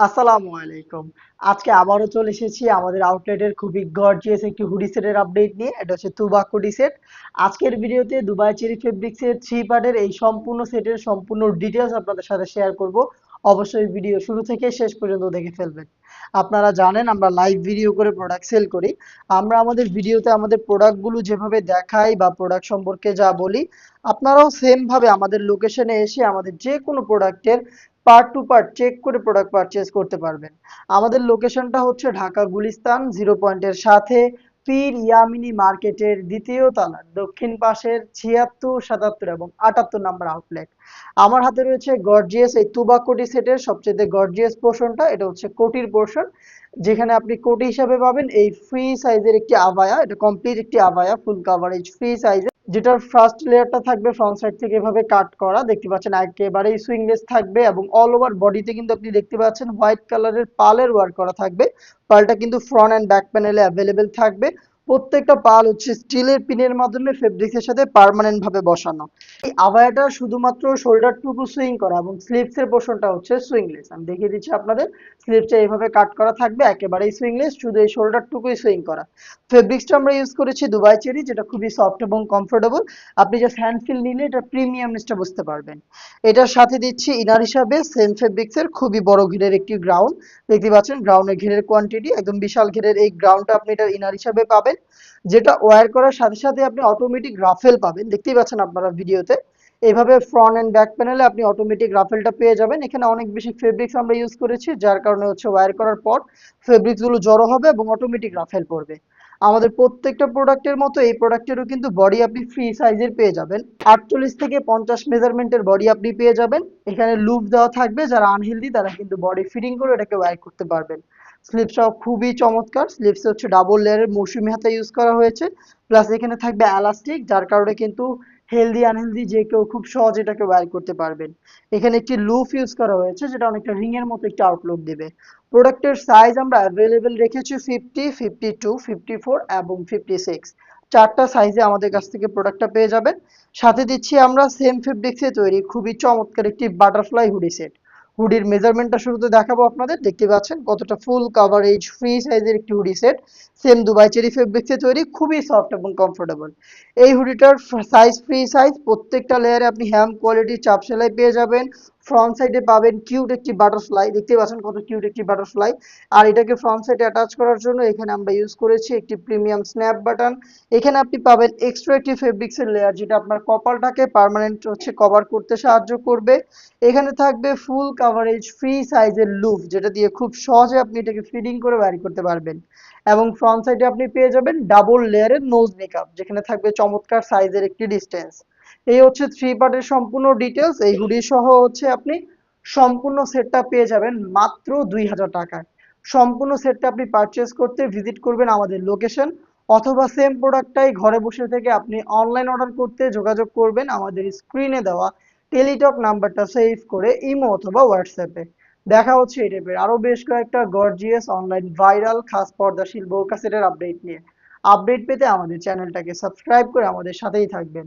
আসসালামু আলাইকুম। আজকে আবারও চলে এসেছি আমাদের আউটলেটের খুবই গর্জিয়াস একটি হুডি সেটের আপডেট নিয়ে। এটা হচ্ছে তুবাক হুডি সেট আজকের ভিডিওতে দুবাই চেরি ফেব্রিক্সের থ্রি পার্টের এই সম্পূর্ণ সেটের সম্পূর্ণ ডিটেলস আপনাদের সাথে শেয়ার করব। অবশ্যই ভিডিও শুরু থেকে শেষ পর্যন্ত দেখে ফেলবেন। আপনারা জানেন, আমরা লাইভ ভিডিও করে প্রোডাক্ট সেল করি। আমরা আমাদের ভিডিওতে আমাদের প্রোডাক্টগুলো যেভাবে দেখাই বা প্রোডাক্ট সম্পর্কে যা বলি, আপনারাও সেম ভাবে আমাদের লোকেশনে এসে আমাদের যে কোনো প্রোডাক্টের পার্ট টু পার্ট চেক করে প্রোডাক্ট পারচেজ করতে পারবেন। আমাদের লোকেশনটা হচ্ছে ঢাকা গুলিস্তান জিরো পয়েন্টের সাথে পীর ইয়ামিনী মার্কেটের দ্বিতীয় তলার দক্ষিণ পাশের ছিয়াত্তর, সাতাত্তর এবং আটাত্তর নাম্বার আউটলেট আমার হাতে রয়েছে গর্জিয়াস এই তুবা কোটি সেটের সবচেয়ে গর্জিয়াস পোর্শনটা এটা হচ্ছে কোটির পোর্শন যেখানে আপনি কোটি হিসাবে পাবেন এই ফ্রি সাইজের একটি আবায়া, এটা কমপ্লিট একটি আবায়া ফুল কাভারেজ ফ্রি সাইজের যেটার ফার্স্ট লেয়ারটা থাকবে ফ্রন্ট সাইড থেকে এভাবে কাট করা। দেখতে পাচ্ছেন একেবারেই সুইংলেস থাকবে এবং অল ওভার বডিতে কিন্তু আপনি দেখতে পাচ্ছেন হোয়াইট কালারের পালের ওয়ার্ক করা থাকবে। পালটা কিন্তু ফ্রন্ট অ্যান্ড ব্যাক প্যানেলে অ্যাভেলেবেল থাকবে। প্রত্যেকটা পাল হচ্ছে স্টিলের পিনের মাধ্যমে ফেব্রিক্সের সাথে পার্মানেন্ট ভাবে বসানো। এই আবায়াটা শুধুমাত্র শোল্ডার টুকু সুইং করা এবং স্লিভস এর পোর্শনটা হচ্ছে সুইংলেস আমি দেখিয়ে দিচ্ছি আপনাদের স্লিভসটা এইভাবে কাট করা থাকবে, একেবারেই সুইংলেস শুধু এই শোল্ডার টুকুই সুইং করা। ফেব্রিক্সটা আমরা ইউজ করেছি দুবাই চেরি, যেটা খুবই সফট এবং কমফোর্টেবল আপনি জাস্ট হ্যান্ড ফিল নিলে এটা প্রিমিয়ামনেসটা বুঝতে পারবেন। এটার সাথে দিচ্ছি ইনার হিসাবে সেম ফেব্রিক্সের খুবই বড় ঘিরের একটি গ্রাউন্ড দেখতে পাচ্ছেন গ্রাউন্ডের ঘিরের কোয়ান্টিটি একদম বিশাল ঘিরের এই গ্রাউন্ডটা আপনি এটা ইনার হিসাবে পাবেন। যেটা ওয়্যার করার সাথে সাথে আপনি অটোমেটিক রাফেল পাবেন। দেখতেই পাচ্ছেন আপনারা ভিডিওতে এইভাবে ফ্রন্ট এন্ড ব্যাক প্যানেলে আপনি অটোমেটিক রাফেলটা পেয়ে যাবেন। এখানে অনেক বেশি ফেব্রিক্স আমরা ইউজ করেছি, যার কারণে হচ্ছে ওয়্যার করার পর ফেব্রিক্সগুলো জড়ো হবে এবং অটোমেটিক রাফেল পড়বে। আমাদের প্রত্যেকটা প্রোডাক্টের মতো এই প্রোডাক্টেরও কিন্তু বডি আপনি ফ্রি সাইজের পেয়ে যাবেন। আটচল্লিশ থেকে পঞ্চাশ মেজারমেন্টের বডি আপনি পেয়ে যাবেন। এখানে লুপ দেওয়া থাকবে। যারা আনহেলদি তারা কিন্তু বডি ফিটিং করে এটাকে ওয়্যার করতে পারবেন। স্লিপসটাও খুবই চমৎকার। স্লিপস হচ্ছে ডাবল লেয়ারের মৌসুমি হাতা ইউজ করা হয়েছে। প্লাস এখানে থাকবে এলাস্টিক যার কারণে কিন্তু হেলদি আনহেলদি যে কেউ খুব সহজে এটাকে ওয়্যার করতে পারবেন। এখানে একটি লুফ ইউজ করা হয়েছে, যেটা অনেকটা রিং এর মতো একটি আউটলুক দেবে। প্রোডাক্টের সাইজ আমরা অ্যাভেলেবেল রেখেছি fifty fifty two fifty four এবং ফিফটি সিক্স চারটা সাইজে আমাদের কাছ থেকে প্রোডাক্টটা পেয়ে যাবেন। সাথে দিচ্ছি আমরা সেম ফেব্রিক্সে তৈরি। খুবই চমৎকার একটি বাটারফ্লাই হুডি সেট হুডির মেজারমেন্টটা শুরুতে দেখাবো আপনাদের। দেখতে পাচ্ছেন কতটা ফুল কাভারেজ ফ্রি সাইজের একটি hoodie set same Dubai cherry ফেব্রিক্সে তৈরি, খুবই সফট এবং কমফোর্টেবল এই হুডিটার সাইজ ফ্রি সাইজ প্রত্যেকটা লেয়ারে আপনি হ্যাম কোয়ালিটির চাপ সেলাই পেয়ে যাবেন। ফ্রন্ট সাইডে পাবেন কিউট একটি বাটারফ্লাই দেখতে পাচ্ছেন কত কিউট একটি বাটারফ্লাই আর এটাকে ফ্রন্ট সাইডে অ্যাটাচ করার জন্য এখানে আমরা ইউজ করেছি একটি প্রিমিয়াম স্ন্যাপ বাটন এখানে আপনি পাবেন এক্সট্রা একটি ফেব্রিক্সের লেয়ার যেটা আপনার কপালটাকে পার্মানেন্ট হচ্ছে কভার করতে সাহায্য করবে। এখানে থাকবে ফুল কাভারেজ ফ্রি সাইজের লুফ যেটা দিয়ে খুব সহজে আপনি এটাকে ফিডিং করে ব্যারি করতে পারবেন। এবং ফ্রন্ট সাইডে আপনি পেয়ে যাবেন ডাবল লেয়ারের নোজ মেকআপ যেখানে থাকবে চমৎকার সাইজের একটি ডিস্টেন্স এই হচ্ছে থ্রি পার্টের সম্পূর্ণ ডিটেলস এই হুডি সহ হচ্ছে আপনি সম্পূর্ণ সেটটা পেয়ে যাবেন মাত্র দুই হাজার টাকায়। সম্পূর্ণ সেটটা আপনি পারচেস করতে ভিজিট করবেন আমাদের লোকেশন অথবা সেম প্রোডাক্টটাই ঘরে বসে থেকে আপনি অনলাইন অর্ডার করতে যোগাযোগ করবেন আমাদের স্ক্রিনে দেওয়া টেলিটক নাম্বারটা সেভ করে ইমো অথবা হোয়াটসঅ্যাপে দেখা হচ্ছে এই টাইপের আরও বেশ কয়েকটা গর্জিয়াস অনলাইন ভাইরাল খাস পর্দাশীল বোরকা সেটের আপডেট নিয়ে। আপডেট পেতে আমাদের চ্যানেলটাকে সাবস্ক্রাইব করে আমাদের সাথেই থাকবেন।